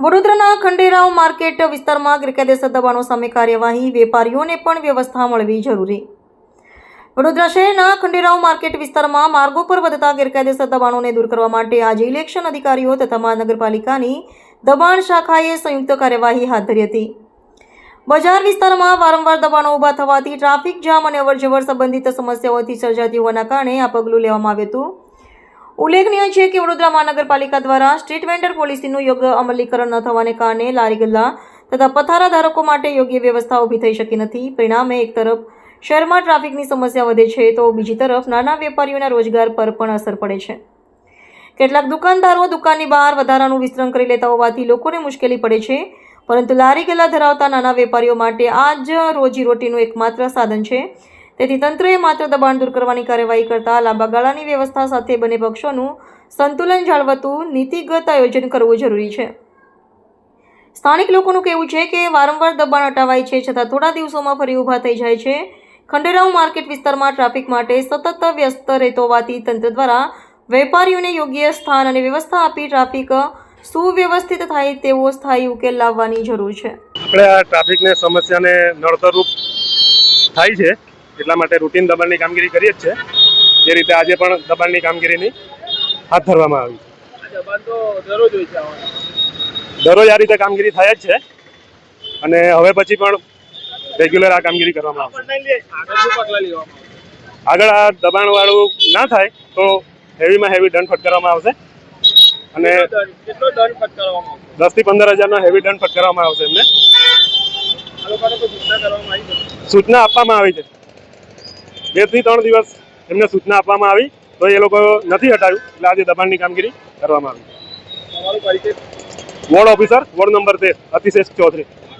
વડોદરાના ખંડેરાવ માર્કેટ વિસ્તારમાં ગેરકાયદેસર દબાણો સામે કાર્યવાહી, વેપારીઓને પણ વ્યવસ્થા મળવી જરૂરી. વડોદરા શહેરના ખંડેરાવ માર્કેટ વિસ્તારમાં માર્ગો પર વધતા ગેરકાયદેસર દબાણોને દૂર કરવા માટે આજે ઇલેક્શન અધિકારીઓ તથા મહાનગરપાલિકાની દબાણ શાખાએ સંયુક્ત કાર્યવાહી હાથ ધરી હતી. બજાર વિસ્તારમાં વારંવાર દબાણો ઊભા થવાથી ટ્રાફિક જામ અને અવરજવર સંબંધિત સમસ્યાઓથી સર્જાતી હોવાના કારણે આ પગલું લેવામાં આવ્યું હતું. ઉલ્લેખનીય છે કે વડોદરા મહાનગરપાલિકા દ્વારા સ્ટ્રીટ વેન્ડર પોલિસીનું યોગ્ય અમલીકરણ ન થવાને કારણે લારી ગલ્લા તથા પથારા ધારકો માટે યોગ્ય વ્યવસ્થા ઊભી થઈ શકી નથી. પરિણામે એક તરફ શહેરમાં ટ્રાફિકની સમસ્યા વધે છે તો બીજી તરફ નાના વેપારીઓના રોજગાર પર પણ અસર પડે છે. કેટલાક દુકાનદારો દુકાનની બહાર વધારાનું વિસ્તરણ કરી લેતા હોવાથી લોકોને મુશ્કેલી પડે છે, પરંતુ લારી ગલ્લા ધરાવતા નાના વેપારીઓ માટે આ જ રોજીરોટીનું એકમાત્ર સાધન છે. તેથી તંત્રએ માત્ર દબાણ દૂર કરવાની કાર્યવાહી કરતા લાંબા ગાળાની વ્યવસ્થા સાથે બંને પક્ષોનું સંતુલન જાળવતું નીતિગત આયોજન કરવું જરૂરી છે. સ્થાનિક લોકોનું કહેવું છે કે વારંવાર દબાણ હટાવાય છે છતાં થોડા દિવસોમાં ફરી ઊભા થઈ જાય છે. ખંડેરાવ માર્કેટ વિસ્તારમાં ટ્રાફિક માટે સતત વ્યસ્ત રહેતો હોવાથી તંત્ર દ્વારા વેપારીઓને યોગ્ય સ્થાન અને વ્યવસ્થા આપી ટ્રાફિક સુવ્યવસ્થિત થાય તેવો સ્થાયી ઉકેલ લાવવાની જરૂર છે. આપણે આ ટ્રાફિકને સમસ્યાને નડતરરૂપ થાય છે. એટલા માટે રૂટીન દબાણની કામગીરી કરીએ જ છે. એ રીતે આજે પણ દબાણની કામગીરીની હાથ ધરવામાં આવી દરરોજ આ રીતે કામગીરી થાય જ છે. અને હવે પછી પણ રેગ્યુલર આ કામગીરી કરવામાં આવશે. આગળ આ દબાણવાળું ના થાય તો હેવીમાં હેવી દંડ ફટકારવામાં આવશે. અને દસથી પંદર હજારનો હેવી દંડ ફટકારવામાં આવશે એમને. સૂચના આપવામાં આવી છે. બેથી ત્રણ દિવસ એમને સૂચના આપવામાં આવી તો એ લોકો નથી હટાવ્યું. એટલે આજે દબાણની કામગીરી કરવામાં આવી. વોર્ડ ઓફિસર વોર્ડ નંબર તેર અતિશેષ ચૌધરી.